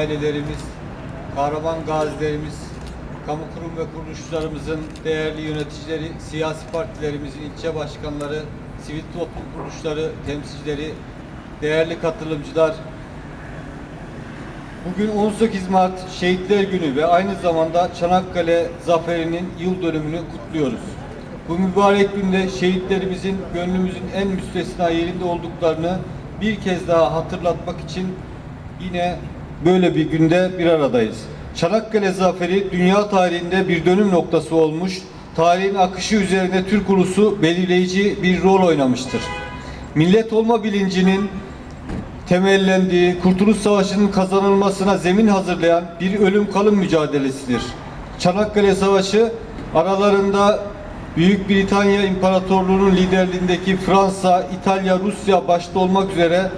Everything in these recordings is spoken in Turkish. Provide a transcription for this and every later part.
ailelerimiz, kahraman gazilerimiz, kamu kurum ve kuruluşlarımızın değerli yöneticileri, siyasi partilerimizin ilçe başkanları, sivil toplum kuruluşları temsilcileri, değerli katılımcılar, Bugün 18 Mart Şehitler Günü ve aynı zamanda Çanakkale Zaferi'nin yıl dönümünü kutluyoruz. Bu mübarek günde şehitlerimizin gönlümüzün en müstesna yerinde olduklarını bir kez daha hatırlatmak için yine böyle bir günde bir aradayız. Çanakkale Zaferi dünya tarihinde bir dönüm noktası olmuş, tarihin akışı üzerinde Türk ulusu belirleyici bir rol oynamıştır. Millet olma bilincinin temellendiği Kurtuluş Savaşı'nın kazanılmasına zemin hazırlayan bir ölüm kalım mücadelesidir. Çanakkale Savaşı aralarında Büyük Britanya İmparatorluğu'nun liderliğindeki Fransa, İtalya, Rusya başta olmak üzere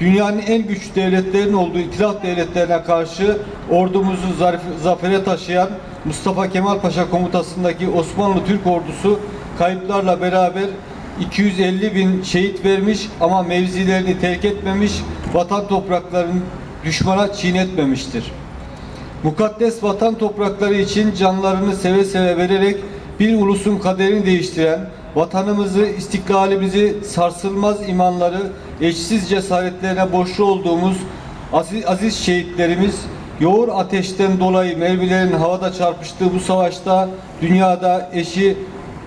dünyanın en güçlü devletlerin olduğu itilaf devletlerine karşı ordumuzu zarf- zafere taşıyan Mustafa Kemal Paşa komutasındaki Osmanlı Türk ordusu kayıplarla beraber 250 bin şehit vermiş ama mevzilerini terk etmemiş, vatan topraklarını düşmana çiğnetmemiştir. Mukaddes vatan toprakları için canlarını seve seve vererek bir ulusun kaderini değiştiren, vatanımızı, istiklalimizi, sarsılmaz imanları, eşsiz cesaretlerine borçlu olduğumuz aziz, aziz şehitlerimiz yoğun ateşten dolayı mermilerin havada çarpıştığı bu savaşta dünyada eşi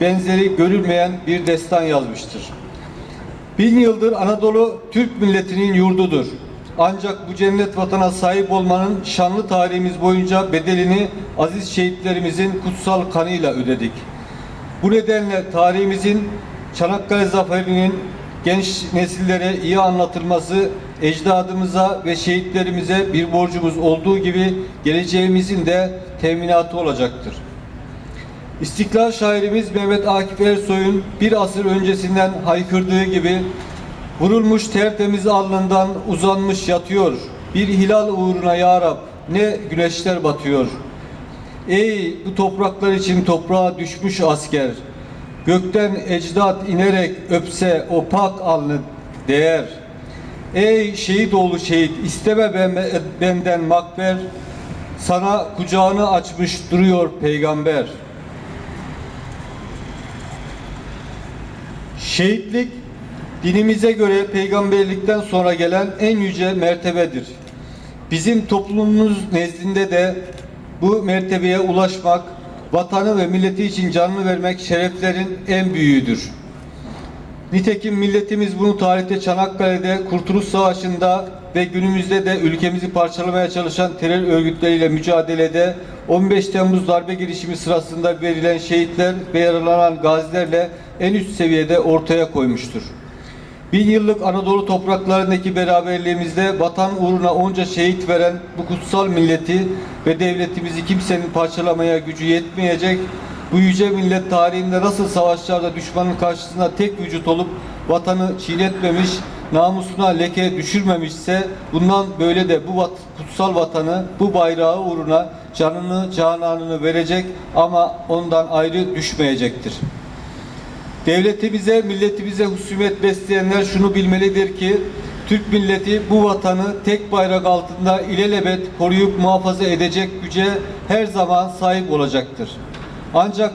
benzeri görülmeyen bir destan yazmıştır. Bin yıldır Anadolu Türk milletinin yurdudur. Ancak bu cennet vatana sahip olmanın şanlı tarihimiz boyunca bedelini aziz şehitlerimizin kutsal kanıyla ödedik. Bu nedenle tarihimizin Çanakkale Zaferi'nin genç nesillere iyi anlatılması ecdadımıza ve şehitlerimize bir borcumuz olduğu gibi geleceğimizin de teminatı olacaktır. İstiklal şairimiz Mehmet Akif Ersoy'un bir asır öncesinden haykırdığı gibi vurulmuş tertemiz alnından uzanmış yatıyor. Bir hilal uğruna ya Rab ne güneşler batıyor. Ey bu topraklar için toprağa düşmüş asker. Gökten ecdat inerek öpse o pak alnı değer. Ey şehit oğlu şehit isteme ben- benden makber. Sana kucağını açmış duruyor peygamber. Şehitlik dinimize göre peygamberlikten sonra gelen en yüce mertebedir. Bizim toplumumuz nezdinde de bu mertebeye ulaşmak, vatanı ve milleti için canını vermek şereflerin en büyüğüdür. Nitekim milletimiz bunu tarihte Çanakkale'de, Kurtuluş Savaşı'nda ve günümüzde de ülkemizi parçalamaya çalışan terör örgütleriyle mücadelede 15 Temmuz darbe girişimi sırasında verilen şehitler ve yaralanan gazilerle en üst seviyede ortaya koymuştur. Bin yıllık Anadolu topraklarındaki beraberliğimizde vatan uğruna onca şehit veren bu kutsal milleti ve devletimizi kimsenin parçalamaya gücü yetmeyecek, bu yüce millet tarihinde nasıl savaşlarda düşmanın karşısında tek vücut olup vatanı çiğnetmemiş, namusuna leke düşürmemişse bundan böyle de bu vat, kutsal vatanı, bu bayrağı uğruna canını, cananını verecek ama ondan ayrı düşmeyecektir. Devletimize, milletimize husumet besleyenler şunu bilmelidir ki Türk milleti bu vatanı tek bayrak altında ilelebet koruyup muhafaza edecek güce her zaman sahip olacaktır. Ancak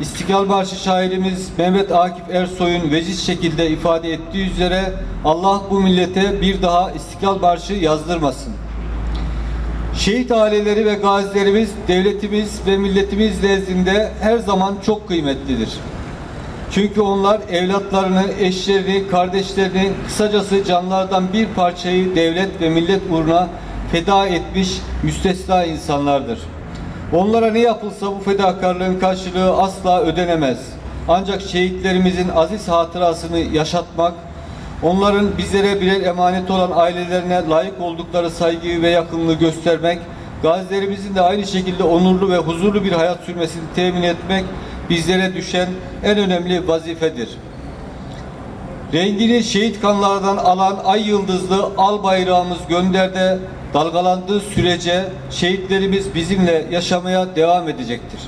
İstiklal Marşı şairimiz Mehmet Akif Ersoy'un veciz şekilde ifade ettiği üzere Allah bu millete bir daha İstiklal Marşı yazdırmasın. Şehit aileleri ve gazilerimiz devletimiz ve milletimiz nezdinde her zaman çok kıymetlidir. Çünkü onlar evlatlarını, eşlerini, kardeşlerini, kısacası canlardan bir parçayı devlet ve millet uğruna feda etmiş müstesna insanlardır. Onlara ne yapılsa bu fedakarlığın karşılığı asla ödenemez. Ancak şehitlerimizin aziz hatırasını yaşatmak, onların bizlere birer emanet olan ailelerine layık oldukları saygıyı ve yakınlığı göstermek, gazilerimizin de aynı şekilde onurlu ve huzurlu bir hayat sürmesini temin etmek bizlere düşen en önemli vazifedir. Rengini şehit kanlardan alan ay yıldızlı al bayrağımız gönderde dalgalandığı sürece şehitlerimiz bizimle yaşamaya devam edecektir.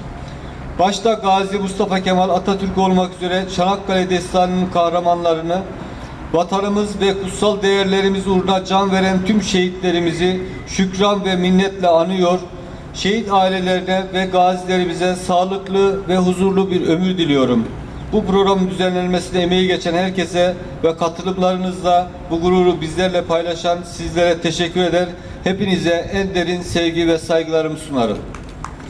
Başta Gazi Mustafa Kemal Atatürk olmak üzere Çanakkale Destanı'nın kahramanlarını Vatanımız ve kutsal değerlerimiz uğruna can veren tüm şehitlerimizi şükran ve minnetle anıyor. Şehit ailelerine ve gazilerimize sağlıklı ve huzurlu bir ömür diliyorum. Bu programın düzenlenmesine emeği geçen herkese ve katılımlarınızla bu gururu bizlerle paylaşan sizlere teşekkür eder. Hepinize en derin sevgi ve saygılarımı sunarım.